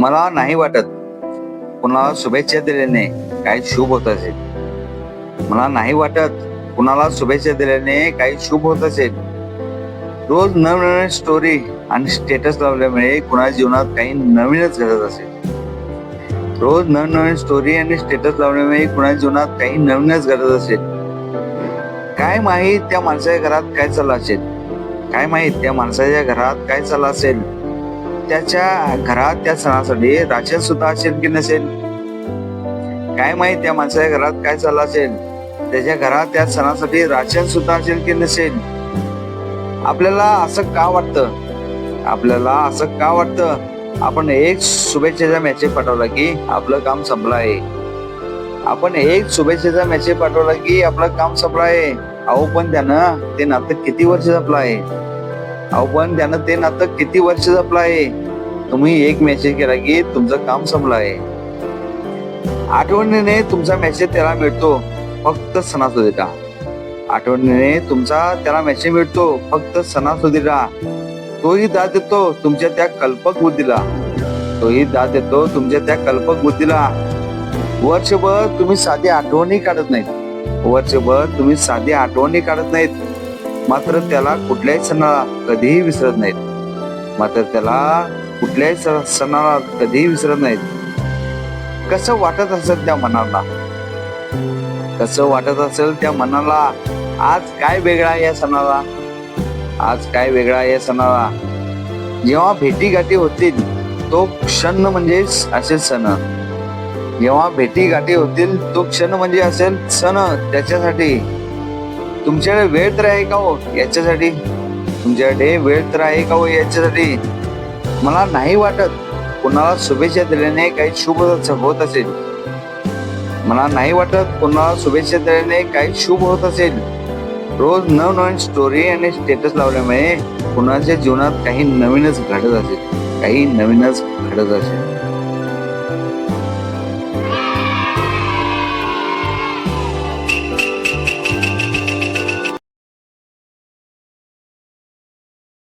मला नाही वाटत कुणाला शुभेच्छा दिल्याने काही शुभ होत असेल. मला नाही वाटत कुणाला शुभेच्छा दिल्याने काही शुभ होत असेल. रोज नवनवीन स्टोरी आणि स्टेटस लावल्यामुळे कुणाच्या जीवनात काही नवीनच घडत असेल. रोज नवनवीन स्टोरी आणि स्टेटस लावल्यामुळे कुणाच्या जीवनात काही नवीनच घडत असेल. काय माहीत त्या माणसाच्या घरात काय चाललं असेल? काय माहीत त्या माणसाच्या घरात काय चाललं असेल? त्याच्या घरात त्या सणासाठी राशन सुद्धा असेल की नसेल? काय माहीत त्या माणसाच्या घरात काय चाललं असेल? त्याच्या घरात त्या सणासाठी राशन सुद्धा असेल की नसेल? आपल्याला असं का वाटतं? आपल्याला असं का वाटतं? आपण एक शुभेच्छेचा मेसेज पाठवला की आपलं काम संपलं आहे. आपण एक शुभेच्छेचा मेसेज पाठवला की आपलं काम संपलं आहे. अहो पण त्यानं ते नातं किती वर्ष जपलं आहे? अहो पण त्यानं ते नातं किती वर्ष जपलं आहे? तुम्ही एक मेसेज केला की तुमचं काम संपलं आहे. आठवणीने तुमचा मेसेज त्याला मिळतो फक्त सणासुदीला आठवणीने तुमचा त्याला मेसेज मिळतो फक्त सणासुदीला तोही दाद देतो तुमच्या त्या कल्पक बुद्धीला. तोही दाद देतो तुमच्या त्या कल्पक बुद्धीला. वर्षभर तुम्ही साधी आठवणी काढत नाहीत. वर्षभर तुम्ही साधी आठवणी काढत नाहीत. मात्र त्याला कुठल्याही सणाला कधीही विसरत नाहीत. मात्र त्याला कुठल्याही स- सणाला कधीही विसरत नाहीत. कसं वाटत असेल त्या मनाला? कसं वाटत असेल त्या मनाला? आज काय वेगळा या सणाला? आज काय वेगळा आहे या सणाला? जेव्हा भेटी गाठी होतील तो क्षण म्हणजे असेल सण. जेव्हा भेटी गाठी होतील तो क्षण म्हणजे असेल सण त्याच्यासाठी. तुमच्याकडे वेळ तर आहे का हो याच्यासाठी? तुमच्याकडे वेळ तर आहे का हो याच्यासाठी? मला नाही वाटत कोणाला शुभेच्छा दिल्याने काही शुभ होत असेल. मला नाही वाटत कोणाला शुभेच्छा दिल्याने काही शुभ होत असेल. रोज नवनवीन स्टोरी आणि स्टेटस लावल्यामुळे कुणाच्या जीवनात काही नवीनच घडत असेल. काही नवीनच घडत असेल.